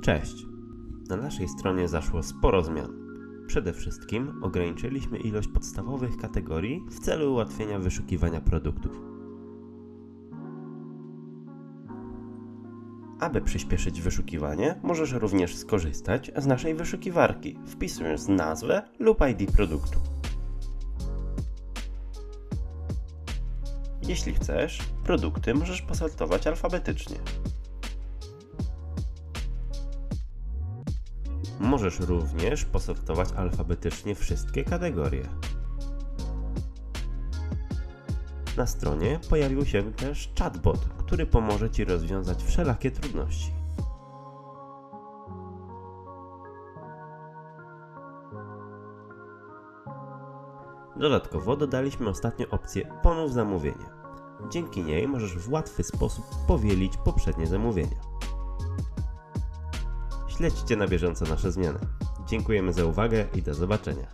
Cześć! Na naszej stronie zaszło sporo zmian. Przede wszystkim ograniczyliśmy ilość podstawowych kategorii w celu ułatwienia wyszukiwania produktów. Aby przyspieszyć wyszukiwanie, możesz również skorzystać z naszej wyszukiwarki, wpisując nazwę lub ID produktu. Jeśli chcesz, produkty możesz posortować alfabetycznie. Możesz również posortować alfabetycznie wszystkie kategorie. Na stronie pojawił się też chatbot, który pomoże Ci rozwiązać wszelakie trudności. Dodatkowo dodaliśmy ostatnio opcję Ponów zamówienie. Dzięki niej możesz w łatwy sposób powielić poprzednie zamówienia. Śledźcie na bieżąco nasze zmiany. Dziękujemy za uwagę i do zobaczenia.